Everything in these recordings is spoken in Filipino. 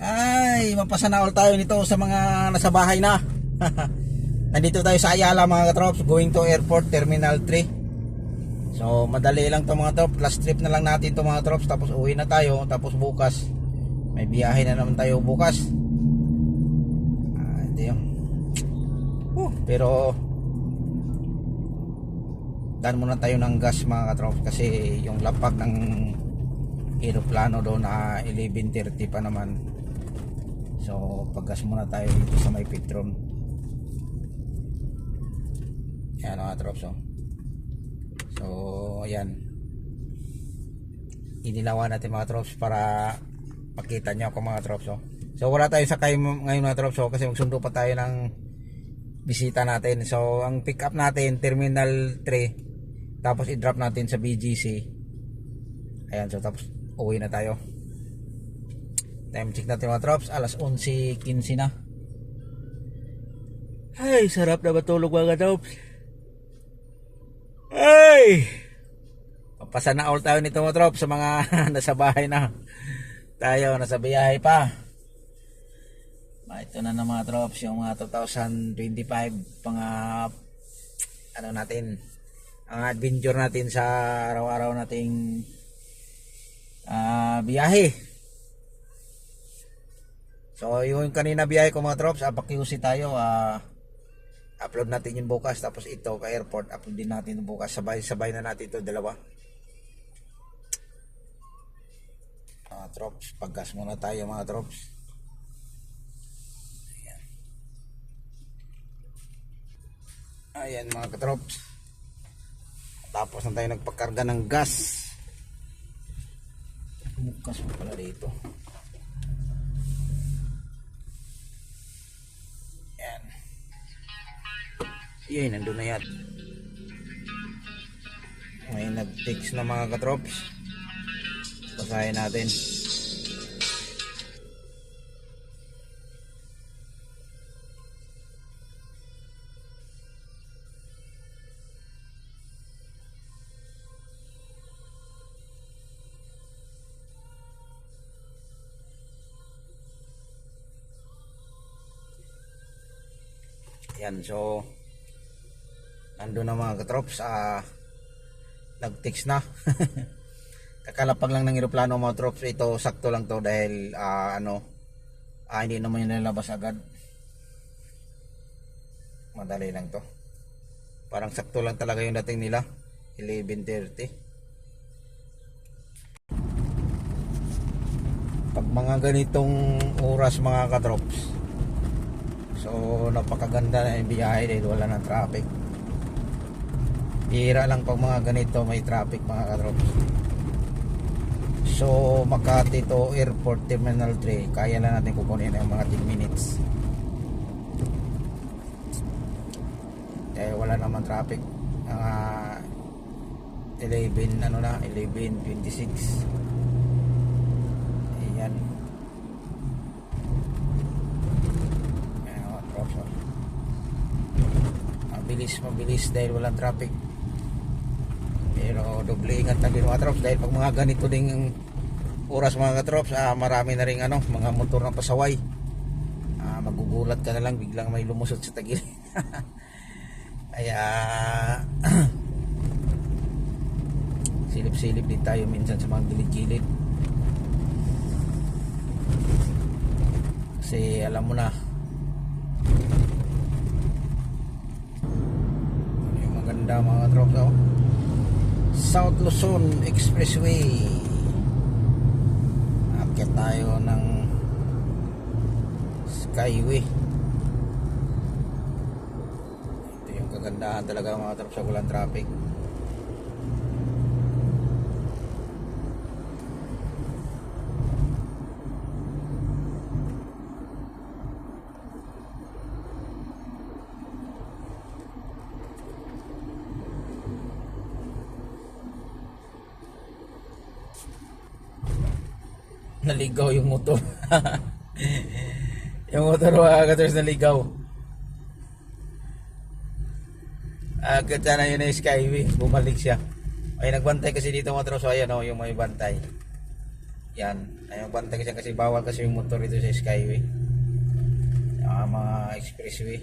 Ay, mapasana all tayo nito sa mga nasa bahay na. Nandito tayo sa Ayala mga katrops, going to airport terminal 3. So, madali lang to mga trops. Last trip na lang natin to mga trops tapos uwi na tayo tapos bukas may biyahe na naman tayo bukas. Ah, hindi yun. Oh, pero dan muna tayo ng gas mga katrops kasi yung lapag ng aeroplano doon na 11.30 pa naman. So paggas muna tayo dito sa may Petron. Yan mga trops oh. so ayan. Inilawan natin mga trops para pakita nyo ako mga trops oh. so wala tayo sakay ngayon mga trops oh, kasi magsundo pa tayo ng bisita natin. So ang pick up natin terminal 3 tapos i-drop natin sa BGC ayan so tapos uwi na tayo. Time check natin mga trops. Alas 11.15 na. Ay sarap na matulog mga trops. Ay! Papasana all tayo nito mga trops sa mga nasa bahay na. Tayo nasa biyahe pa. Ito na na mga trops yung mga 2025 mga ano natin ang adventure natin sa araw-araw nating ah, biyahe. So yung kanina biyahe ko mga trops, ah, pakiusi tayo, ah, upload natin yung bukas tapos ito ka airport, upload din natin bukas, sabay-sabay na natin ito dalawa. Mga trops, paggas muna tayo mga trops. Ayan mga katrops. Tapos na tayo nagpakarga ng gas. Bukas pa pala dito. Yan. Yan, nandun na yan. May nag-text na mga katrops. Basahin natin. Yan, so nandun na mga katrops ah nag-text na. Kakalapag lang ng eroplano mga trops ito sakto lang to dahil ah, ano ah, hindi naman yun nalabas agad. Madali lang to. Parang sakto lang talaga yung dating nila 11.30 pag mga ganitong oras mga katrops So napakaganda na yung biyahe dahil wala ng traffic. Bihira lang pag mga ganito may traffic mga katrops. So Makati to Airport Terminal 3 kaya lang natin kukunin ng mga 10 minutes. Eh wala naman traffic. Mga 11 ano na 11.26 Ayan. Ayan, mga trops, oh. Mabilis, mabilis dahil walang traffic. Pero doble ingat na din mga trops dahil pag mga ganito ding oras mga katrops, ah, marami na rin ano, mga motor na pasaway. Ah, magugulat ka na lang biglang may lumusot sa tagilid. Kaya silip-silip din tayo minsan sa mga gilid-gilid. Kasi alam mo na, maganda mga tropa oh. South Luzon Expressway. Akit tayo ng Skyway. Ito yung kagandahan talaga mga tropa sa walang traffic naligaw yung motor. yung motor mga katers naligaw. Agad sana yun na Skyway. Bumalik siya. Ay nagbantay kasi dito mga katers. So ayan o, yung may bantay. Yan. Ayaw bantay siya kasi bawal kasi yung motor dito sa Skyway. Saka mga expressway.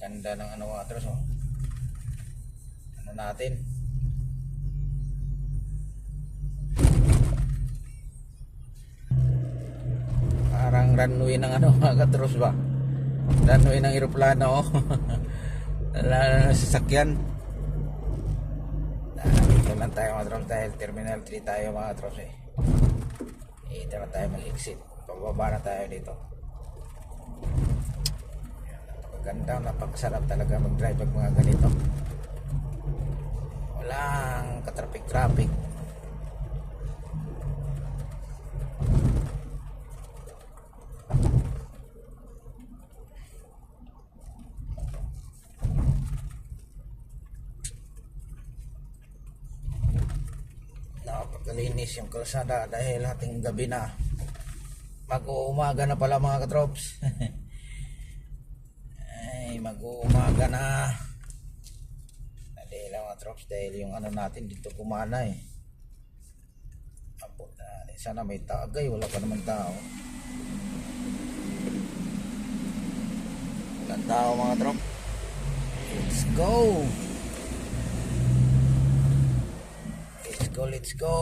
Ganda ng ano waters oh. Ano natin? Parang runway ng ano mga katros ba? Runway ng eroplano oh. Wala na sasakyan. Dito lang tayo mga katros dahil terminal 3 tayo mga katros eh. Dito na tayo mag-exit. Pababa na tayo dito. Napakaganda, napakasarap talaga mag-drive pag mga ganito. Walang katrafik-traffic. Napakalinis yung kalsada dahil ating gabi na. Mag-uumaga na pala mga katrops. mag-uumaga na. Dali lang mga trops dahil yung ano natin dito gumana eh. Abot na. Sana may tagay, wala pa naman tao. Walang tao mga trop. Let's go! Let's go, let's go!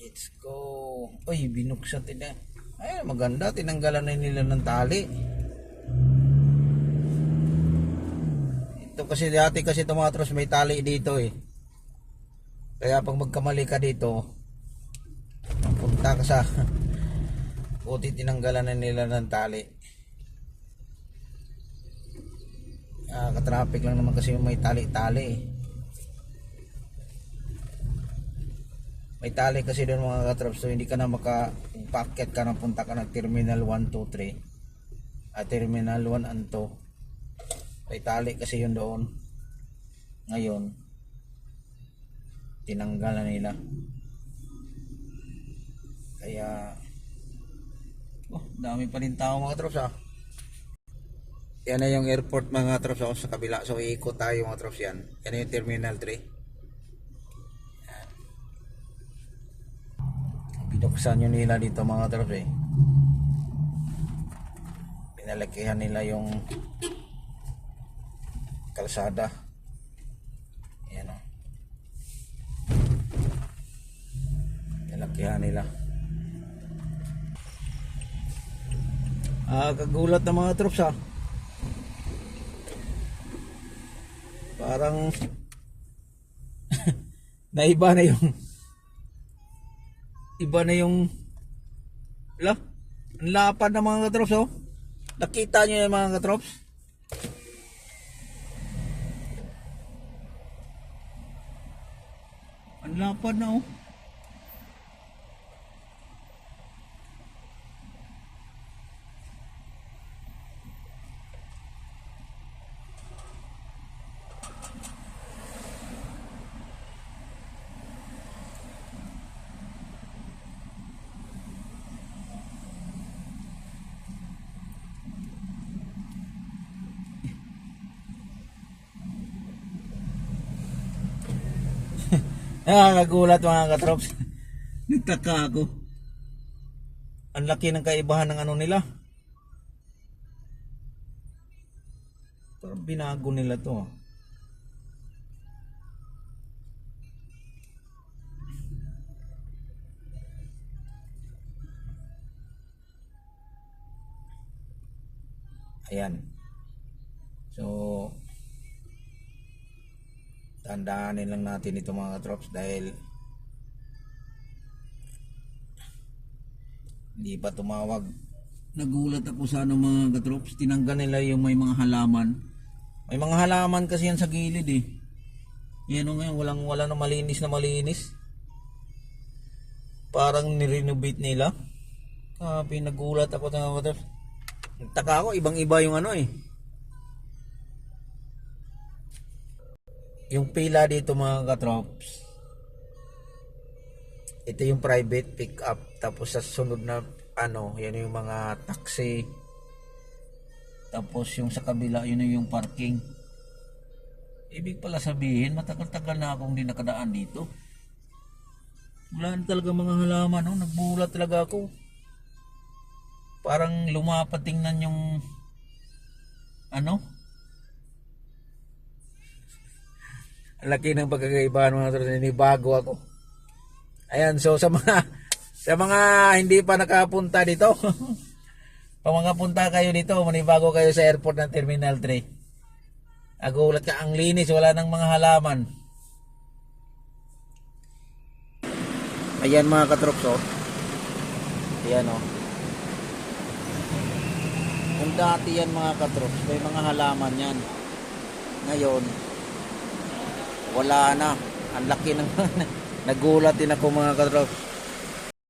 Let's go! Uy, binuksan din na. Ay, maganda. Tinanggalan na nila ng tali. Ito kasi dati kasi tumatros may tali dito eh. Kaya pag magkamali ka dito, punta ka sa buti tinanggalan na nila ng tali. Ah, ka-traffic lang naman kasi may tali-tali eh. May tali kasi doon mga katraps so hindi ka na maka packet ka na punta ka ng terminal 1, 2, 3 at terminal 1 and 2 may tali kasi yun doon. Ngayon tinanggal na nila. Kaya oh dami pa rin tao mga katraps ah. Yan na yung airport mga katraps oh, sa kabila. So iikot tayo mga katraps yan. Yan na yung terminal 3 binuksan yun nila dito mga trops eh. Pinalakihan nila yung kalsada. Yan o pinalakihan nila. Ah kagulat ng mga trops ah. Parang naiba na yung iba na yung la ang lapad ng mga katrops oh. Nakita nyo yung mga katrops? Ang lapad na oh Nakakagulat mga katrops. Nagtaka ako. Ang laki ng kaibahan ng ano nila. Parang binago nila to. ah. Ayan. So, tandaanin lang natin ito mga drops dahil hindi pa tumawag. Nagulat ako sa ano mga katrops. Tinanggal nila yung may mga halaman. May mga halaman kasi yan sa gilid eh. Yan o ngayon walang wala na malinis na malinis. Parang nirenovate nila. Ah, pinagulat ako ng mga katrops. Nagtaka ako, ibang iba yung ano eh. Yung pila dito mga katrops. Ito yung private pick up. Tapos sa sunod na ano, yan yung mga taxi. Tapos yung sa kabila, yun yung parking. Ibig pala sabihin, matagal-tagal na akong di nakadaan dito. Wala talaga mga halaman, no? nagbulat talaga ako. Parang lumapat tingnan yung ano? Laki ng pagkakaibahan mga tropa, bago ako. Ayan, so sa mga sa mga hindi pa nakapunta dito, pag mga punta kayo dito, manibago kayo sa airport ng Terminal 3. Agulat ka, ang linis, wala nang mga halaman. Ayan mga katrops, oh. Ayan, oh. Kung dati yan mga katrops, may mga halaman yan. Ngayon, wala na. Ang laki ng... Nagulat din ako mga katrops.